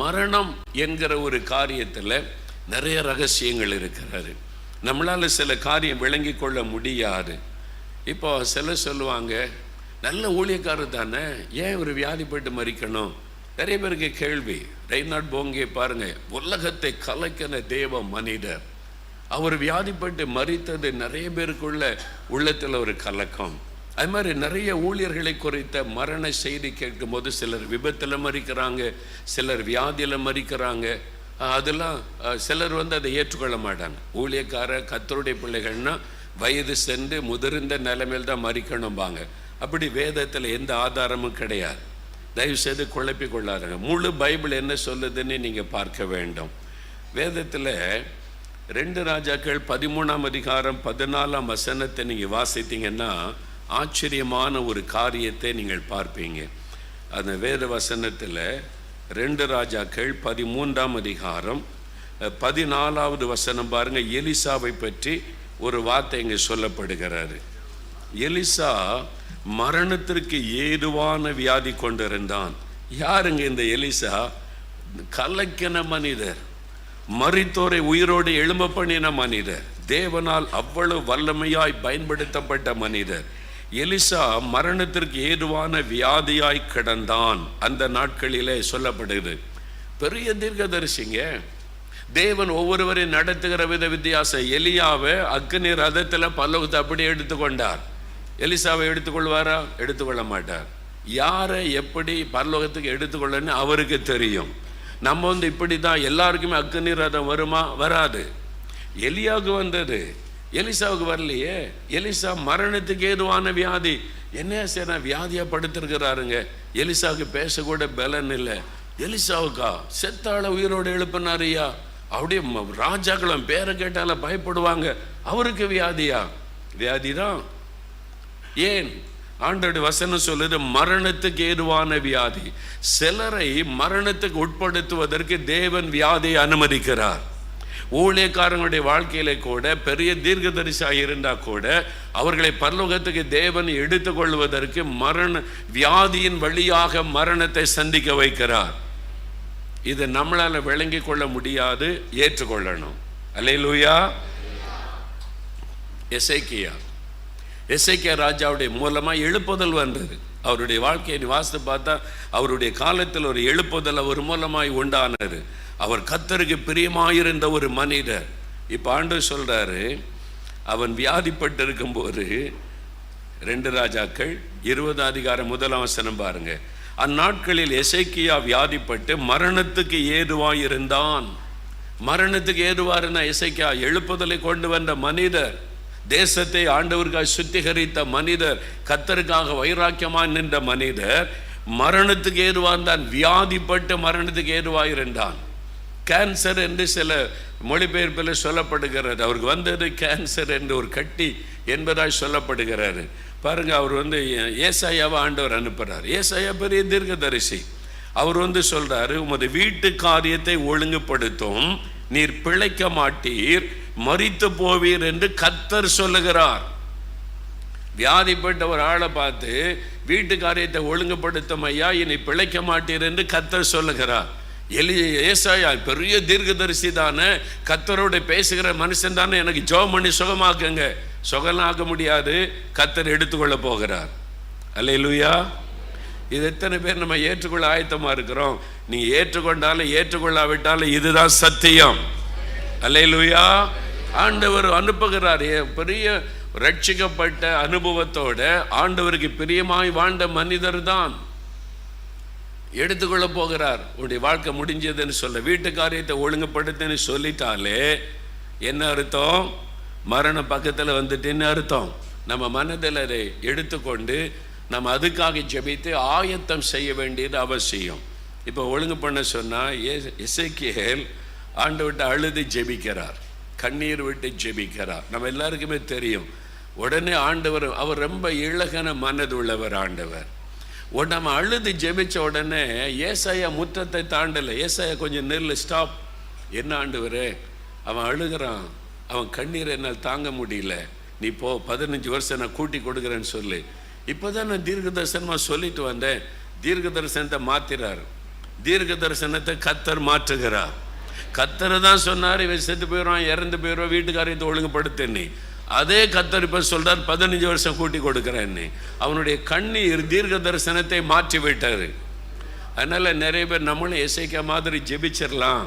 மரணம் என்கிற ஒரு காரியத்தில் நிறைய ரகசியங்கள் இருக்கிறாரு நம்மளால் சில காரியம் விளங்கி கொள்ள முடியாது. இப்போ சில சொல்லுவாங்க நல்ல ஊழியக்காரர் தானே ஏன் ஒரு வியாதிப்பட்டு மறிக்கணும்? நிறைய பேருக்கு கேள்வி. ரெய்னாட் போங்கே பாருங்க உலகத்தை கலக்கின தேவ மனிதர். அவர் வியாதிப்பட்டு மறித்தது நிறைய பேருக்குள்ள உள்ளத்தில் ஒரு கலக்கம். அது மாதிரி நிறைய ஊழியர்களை குறித்த மரண செய்தி கேட்கும் போது சிலர் விபத்தில் மறிக்கிறாங்க சிலர் வியாதியில் மறிக்கிறாங்க. அதெல்லாம் சிலர் வந்து அதை ஏற்றுக்கொள்ள மாட்டாங்க. ஊழியக்கார கத்தருடைய பிள்ளைகள்னா வயது சென்று முதிர்ந்த நிலைமையில் தான் மறிக்கணும்பாங்க. அப்படி வேதத்தில் எந்த ஆதாரமும் கிடையாது. தயவு செய்து குழப்பிக் கொள்ளாதுங்க முழு பைபிள் என்ன சொல்லுதுன்னு நீங்கள் பார்க்க வேண்டும். வேதத்தில் ரெண்டு ராஜாக்கள் பதிமூணாம் அதிகாரம் பதினாலாம் வசனத்தை நீங்கள் வாசித்தீங்கன்னா ஆச்சரியமான ஒரு காரியத்தை நீங்கள் பார்ப்பீங்க. அந்த வேத வசனத்தில் ரெண்டு ராஜாக்கள் பதிமூன்றாம் அதிகாரம் பதினாலாவது வசனம் பாருங்க. எலிசாவை பற்றி ஒரு வார்த்தை இங்கே சொல்லப்படுகிறாரு. எலிசா மரணத்திற்கு ஏதுவான வியாதி கொண்டிருந்தான். யாருங்க இந்த எலிசா? கலக்கின மனிதர். மறித்தோரை உயிரோடு எழும்ப பண்ணின மனிதர். தேவனால் அவ்வளவு வல்லமையாய் பயன்படுத்தப்பட்ட மனிதர். எலிசா மரணத்திற்கு ஏதுவான வியாதியாய் கிடந்தான். அந்த நாட்களிலே சொல்லப்படுது. பெரிய தீர்க்கதரிசிங்க. தேவன் ஒவ்வொருவரையும் நடத்துகிற வித வித்தியாசம். எலியாவை அக்னி ரதத்தில் பல்லவத்தை அப்படியே எடுத்துக்கொண்டார். எலிசாவை எடுத்துக்கொள்வாரா? எடுத்துக்கொள்ள மாட்டார். யாரை எப்படி பரலோகத்துக்கு எடுத்துக்கொள்ளன்னு அவருக்கு தெரியும். நம்ம வந்து இப்படி தான் எல்லாருக்குமே அக்னி ரதம் வருமா? வராது. எலியாவுக்கு வந்தது. எலிசாவுக்கு வரலையே? எலிசா மரணத்துக்கு ஏதுவான வியாதி? என்ன சரி வியாதியாக படுத்திருக்கிறாருங்க? எலிசாவுக்கு பேசக்கூட பலன் இல்லை. எலிசாவுக்கா? செத்தாள உயிரோடு எழுப்பினாரியா அப்படியே ராஜாக்களும் பேரை கேட்டால பயப்படுவாங்க. அவருக்கு வியாதியா? வியாதி தான் ஏன்? ஆண்டோட வசனம் சொல்லுது மரணத்துக்கு ஏதுவான வியாதி. சிலரை மரணத்துக்கு உட்படுத்துவதற்கு தேவன் வியாதியை அனுமதிக்கிறார். ஊழியக்காரங்களுடைய வாழ்க்கையில கூட பெரிய தீர்க்கதரிசியாக இருந்தா கூட அவர்களை பரலோகத்துக்கு தேவன் எடுத்துக்கொள்வதற்கு மரண வியாதியின் வழியாக மரணத்தை சந்திக்க வைக்கிறார். இதை நம்மளால விளங்கி கொள்ள முடியாது ஏற்றுக்கொள்ளணும். அலே லூயா எசைக்கியா. எசைக்கியா ராஜாவுடைய மூலமா எழுப்புதல் வந்தது. அவருடைய வாழ்க்கையை நீ வாசித்து பார்த்தா அவருடைய காலத்தில் ஒரு எழுப்புதல் அவர் மூலமாய் உண்டானது. அவர் கத்தருக்கு பிரியமாயிருந்த ஒரு மனிதர். இப்போ ஆண்டு சொல்கிறாரு அவன் வியாதிப்பட்டு இருக்கும்போது ரெண்டு ராஜாக்கள் இருபது அதிகாரம் முதல் வசனம் பாருங்க. அந்நாட்களில் எசைக்கியா வியாதிப்பட்டு மரணத்துக்கு ஏதுவாயிருந்தான். மரணத்துக்கு ஏதுவாருன்னா எசேக்கியா எழுப்புதலை கொண்டு வந்த மனிதர். தேசத்தை ஆண்டவருக்காக சுத்திகரித்த மனிதர் கத்தருக்காக வைராக்கியமாக நின்ற மனிதர் மரணத்துக்கு ஏதுவாக இருந்தான் வியாதிப்பட்டு மரணத்துக்கு ஏதுவாக இருந்தான் கேன்சர் என்று சில மொழிபெயர்ப்பில் சொல்லப்படுகிறது. அவருக்கு வந்தது கேன்சர் என்று ஒரு கட்டி என்பதாய் சொல்லப்படுகிறாரு. பாருங்க அவர் வந்து ஏசாயாவை ஆண்டவர் அனுப்புகிறார் ஏசாயா பெரிய தீர்க்கதரிசி. அவர் வந்து சொல்றாரு உமது வீட்டு காரியத்தை ஒழுங்குபடுத்தும். நீர் பிழைக்க மாட்டீர். மறித்து போவீர் என்று கத்தர் சொல்லுகிறார். வியாதிப்பட்ட ஒரு ஆளை பார்த்து வீட்டு காரியத்தை ஒழுங்குபடுத்தும் ஐயா. இனி பிழைக்க மாட்டீர் என்று கத்தர் சொல்லுகிறார். எலி ஏசாயா பெரிய தீர்க்கதரிசி தானே கத்தரோட பேசுகிற மனுஷன் தானே. எனக்கு ஜோம் பண்ணி சுகமாக்குங்க. சுகமாக்க ஆக்க முடியாது. கத்தர் எடுத்துக்கொள்ள போகிறார். அல்லேலூயா. இது எத்தனை பேர் நம்ம ஏற்றுக்கொள்ள ஆயத்தமாக இருக்கிறோம். நீ ஏற்றுக்கொண்டாலும் ஏற்றுக்கொள்ளாவிட்டாலும் இதுதான் சத்தியம். அல்லேலூயா. ஆண்டவர் அனுப்புகிறார். ஏ- பெரிய ரட்சிக்கப்பட்ட அனுபவத்தோட ஆண்டவருக்கு பிரியமாய் வாழ்ந்த மனிதர் தான் எடுத்துக்கொள்ள போகிறார். உன்னுடைய வாழ்க்கை முடிஞ்சதுன்னு சொல்ல வீட்டு காரியத்தை ஒழுங்குபடுத்துன்னு சொல்லிட்டாலே என்ன அர்த்தம்? மரணம் பக்கத்தில் வந்துட்டுன்னு அர்த்தம். நம்ம மனதில் அதை எடுத்துக்கொண்டு நம்ம அதுக்காக ஜெபித்து ஆயத்தம் செய்ய வேண்டியது அவசியம். இப்போ ஒழுங்கு பண்ண சொன்னால் இசைக்கியல் ஆண்டு விட்டு அழுது ஜெபிக்கிறார். கண்ணீர் விட்டு ஜெபிக்கிறார். நம்ம எல்லாருக்குமே தெரியும். உடனே ஆண்டவர் அவர் ரொம்ப இழகன மனதுள்ளவர் ஆண்டவர். நம்ம அழுது ஜெபிச்ச உடனே ஏசாயா முற்றத்தை தாண்டலை. ஏசாயா கொஞ்சம் நெல் ஸ்டாப். என்ன ஆண்டுவரே? அவன் அழுகிறான். அவன் கண்ணீரை என்னால் தாங்க முடியல. நீ போ பதினஞ்சு வருஷம் நான் கூட்டி கொடுக்குறேன்னு சொல்லு. இப்போ தான் நான் தீர்க்க தரிசனமாக சொல்லிட்டு வந்தேன். தீர்க்க தரிசனத்தை மாத்திறாரு தீர்க்க தரிசனத்தை கத்தர் மாற்றுகிறார். கத்தரை தான் சொன்னார் இவன் செத்து போயிடுவான் இறந்து போயிடுவான் வீட்டுக்காரியத்தை ஒழுங்குபடுத்தேன்னு அதே கத்தர் இப்போ சொல்றார் பதினஞ்சு வருஷம் கூட்டி கொடுக்குறேன்னு அவனுடைய கண்ணீர் தீர்க்க தரிசனத்தை மாற்றி விட்டார் அதனால் நிறைய பேர் நம்மளும் இசைக்க மாதிரி ஜெபிச்சிடலாம்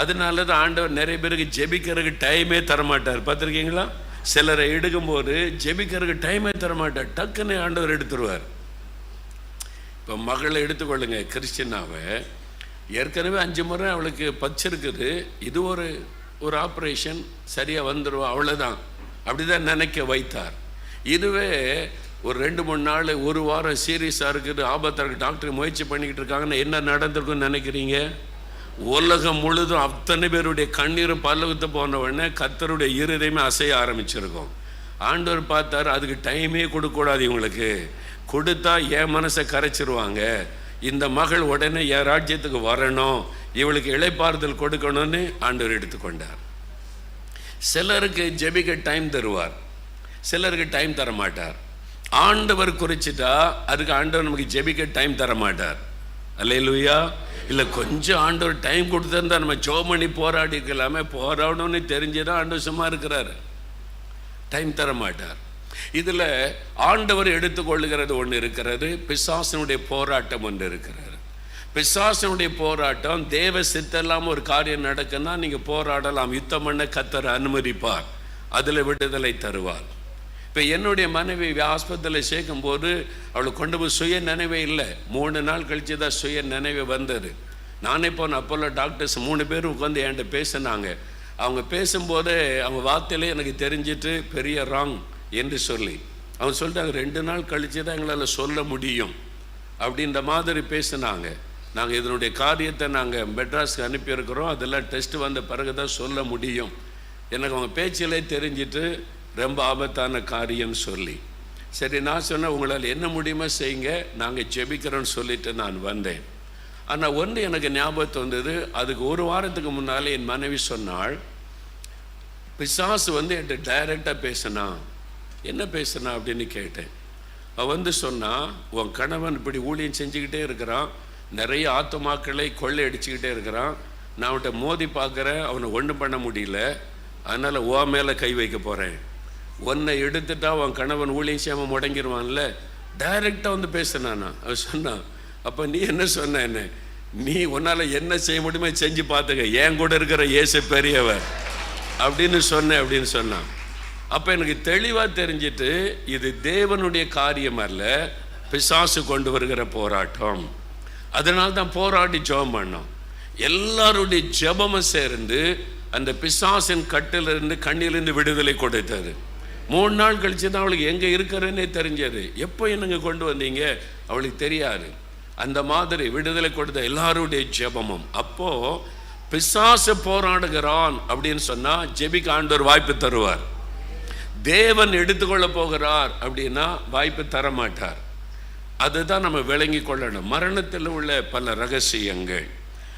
அதனால தான் ஆண்டவர் நிறைய பேருக்கு ஜெபிக்கிறதுக்கு டைமே தரமாட்டார். பார்த்துருக்கீங்களா? சிலரை எடுக்கும்போது ஜெபிக்கிறதுக்கு டைமே தரமாட்டார். டக்குன்னு ஆண்டவர் எடுத்துருவார். இப்போ மகளை எடுத்துக்கொள்ளுங்க கிறிஸ்டினாவை. ஏற்கனவே அஞ்சு முறை அவளுக்கு பச்சிருக்குது. இது ஒரு ஒரு ஆப்ரேஷன் சரியாக வந்துடும் அவ்வளோதான் அப்படிதான் நினைக்க வைத்தார். இதுவே ஒரு ரெண்டு மூணு நாள் ஒரு வாரம் சீரியஸாக இருக்குது. ஆபத்தாக இருக்குது டாக்டர் முயற்சி பண்ணிக்கிட்டு இருக்காங்கன்னா என்ன நடந்திருக்குன்னு நினைக்கிறீங்க? உலகம் முழுதும் அத்தனை பேருடைய கண்ணீரும் பல்லவத்து போன உடனே கத்தருடைய இருதயமே அசைய ஆரம்பிச்சிருக்கோம். ஆண்டவர் பார்த்தார் அதுக்கு டைமே கொடுக்கக்கூடாது இவங்களுக்கு. கொடுத்தா என் மனசை கரைச்சிருவாங்க. இந்த மகள் உடனே என் ராஜ்யத்துக்கு வரணும். இவளுக்கு இளைப்பாறுதல் கொடுக்கணும்னு ஆண்டவர் எடுத்துக்கொண்டார். சிலருக்கு ஜெபிக்க டைம் தருவார். சிலருக்கு டைம் தர மாட்டார் ஆண்டவர் குறிச்சிட்டா அதுக்கு ஆண்டவர் நமக்கு ஜெபிக்க டைம் தர மாட்டார் அல்லையிலுயா இல்லை கொஞ்சம் ஆண்டவர் டைம் கொடுத்துருந்தா நம்ம சோமணி பண்ணி போராடி இருக்கலாமே போராடணும்னு தெரிஞ்சுதான் ஆண்டவர் சும்மா இருக்கிறாரு. டைம் தர மாட்டார் இதில் ஆண்டவர் எடுத்துக்கொள்ளுகிறது ஒன்று இருக்கிறது பிசாசனுடைய போராட்டம் ஒன்று இருக்கிறது. பிசாசனுடைய போராட்டம் தேவ சித்தெல்லாம் ஒரு காரியம் நடக்குன்னா நீங்கள் போராடலாம். யுத்தம் பண்ண கத்தர் அனுமதிப்பார். அதில் விடுதலை தருவார். இப்போ என்னுடைய மனைவி ஆஸ்பத்திரியில் சேர்க்கும் போது அவளுக்கு கொண்டு போய் சுய நினைவே இல்லை. மூணு நாள் கழித்து தான் சுய நினைவு வந்தது. நானே போன அப்போல்லோ டாக்டர்ஸ் மூணு பேரும் உட்காந்து என்கிட்ட பேசினாங்க. அவங்க பேசும்போதே அவங்க வார்த்தையிலே எனக்கு தெரிஞ்சிட்டு பெரிய ராங் என்று சொல்லி. அவங்க சொல்லிட்டாங்க ரெண்டு நாள் கழித்து தான் எங்களால் சொல்ல முடியும். அப்படின்ற மாதிரி பேசினாங்க. நாங்கள் இதனுடைய காரியத்தை நாங்கள் மெட்ராஸ்க்கு அனுப்பியிருக்கிறோம். அதெல்லாம் டெஸ்ட் வந்த பிறகு தான் சொல்ல முடியும். எனக்கு அவங்க பேச்சிலே தெரிஞ்சிட்டு ரொம்ப ஆபத்தான காரியம் சொல்லி. சரி நான் சொன்னேன் உங்களால் என்ன முடியுமோ செய்யுங்க. நாங்கள் ஜெபிக்கிறோன்னு சொல்லிட்டு நான் வந்தேன். ஆனால் ஒன்று எனக்கு ஞாபகத்து வந்தது. அதுக்கு ஒரு வாரத்துக்கு முன்னாலே என் மனைவி சொன்னாள் பிசாசு வந்து என்கிட்ட டைரெக்டாக பேசினா என்ன பேசுனா? அப்படின்னு கேட்டேன். அவன் வந்து சொன்னால் உன் கணவன் இப்படி ஊழியம் செஞ்சுக்கிட்டே இருக்கிறான். நிறைய ஆத்துமாக்களை கொள்ளை அடிச்சுக்கிட்டே இருக்கிறான். நான் அவன்கிட்ட மோதி பார்க்குறேன் அவனை ஒன்றும் பண்ண முடியல. அதனால் ஓ மேலே கை வைக்க போகிறேன் உன்னை எடுத்துட்டா உன் கணவன் ஊழியம் சேமம் முடங்கிடுவான்ல டைரெக்டாக வந்து பேசினானா அவன் சொன்னான் அப்போ நீ என்ன சொன்ன என்ன? நீ உன்னால் என்ன செய்ய முடியுமோ செஞ்சு பார்த்துக்க. என் கூட இருக்கிற ஏசு பெரியவர். அப்படின்னு சொன்னேன் அப்படின்னு சொன்னான். அப்போ எனக்கு தெளிவாக தெரிஞ்சிட்டு இது தேவனுடைய காரியம் அல்ல பிசாசு கொண்டு வருகிற போராட்டம். அதனால தான் போராடி ஜெபம் பண்ணோம். எல்லாருடைய ஜெபமும் சேர்ந்து அந்த பிசாசின் கட்டிலிருந்து கண்ணிலிருந்து விடுதலை கொடுத்தாரு மூணு நாள் கழிச்சு தான் அவளுக்கு எங்கே இருக்கிறேன்னே தெரிஞ்சது. எப்போ என்னங்க கொண்டு வந்தீங்க? அவளுக்கு தெரியாது. அந்த மாதிரி விடுதலை கொடுத்த எல்லாருடைய ஜெபமும். அப்போ பிசாசு போராடுகிறான் அப்படின்னு சொன்னால் ஜெபிக்க ஆண்டவர் வாய்ப்பு தருவார். தேவன் எடுத்துக்கொள்ள போகிறார் அப்படின்னா வாய்ப்பு தர மாட்டார் அதுதான் நம்ம விளங்கி கொள்ளணும். மரணத்தில் உள்ள பல ரகசியங்கள்.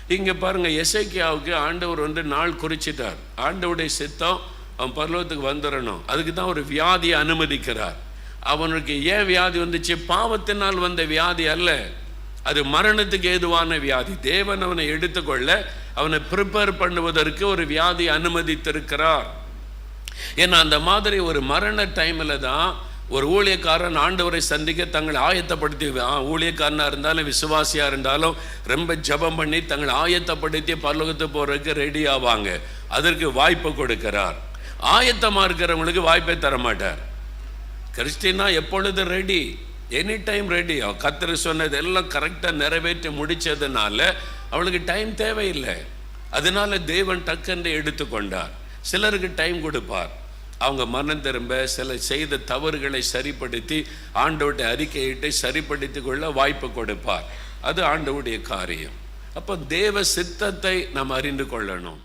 இங்கே பாருங்கள் எசைக்கியாவுக்கு ஆண்டவர் வந்து நாள் குறிச்சிட்டார். ஆண்டவுடைய சித்தம் அவன் பரலோகத்துக்கு வந்துடணும் அதுக்கு தான் ஒரு வியாதியை அனுமதிக்கிறார். அவனுக்கு ஏன் வியாதி வந்துச்சு? பாவத்தினால் வந்த வியாதி அல்ல. அது மரணத்துக்கு ஏதுவான வியாதி. தேவன் அவனை எடுத்துக்கொள்ள அவனை ப்ரிப்பேர் பண்ணுவதற்கு ஒரு வியாதி அனுமதித்திருக்கிறார். ஏன்னா அந்த மாதிரி ஒரு மரண டைமில் தான் ஒரு ஊழியக்காரன் ஆண்டவரை சந்திக்க தங்களை ஆயத்தப்படுத்தி ஊழியக்காரனாக இருந்தாலும் விசுவாசியாக இருந்தாலும் ரொம்ப ஜெபம் பண்ணி தங்களை ஆயத்தப்படுத்தி பரலோகத்து போகிறதுக்கு ரெடி ஆவாங்க. அதற்கு வாய்ப்பு கொடுக்கிறார். ஆயத்தமாக இருக்கிறவங்களுக்கு வாய்ப்பை தர மாட்டார் Christina ready any time ready கத்தர் சொன்னது எல்லாம் கரெக்டாக நிறைவேற்றி முடித்ததுனால அவளுக்கு டைம் தேவையில்லை. அதனால தேவன் டக்குன்னு எடுத்துக்கொண்டார். சிலருக்கு டைம் கொடுப்பார். அவங்க மனம் திரும்ப சில செய்த தவறுகளை சரிப்படுத்தி ஆண்டவருடைய அறிக்கையிட்டு சரிப்படுத்தி கொள்ள வாய்ப்பு கொடுப்பார். அது ஆண்டவுடைய காரியம். அப்போ தேவ சித்தத்தை நாம் அறிந்து கொள்ளணும்.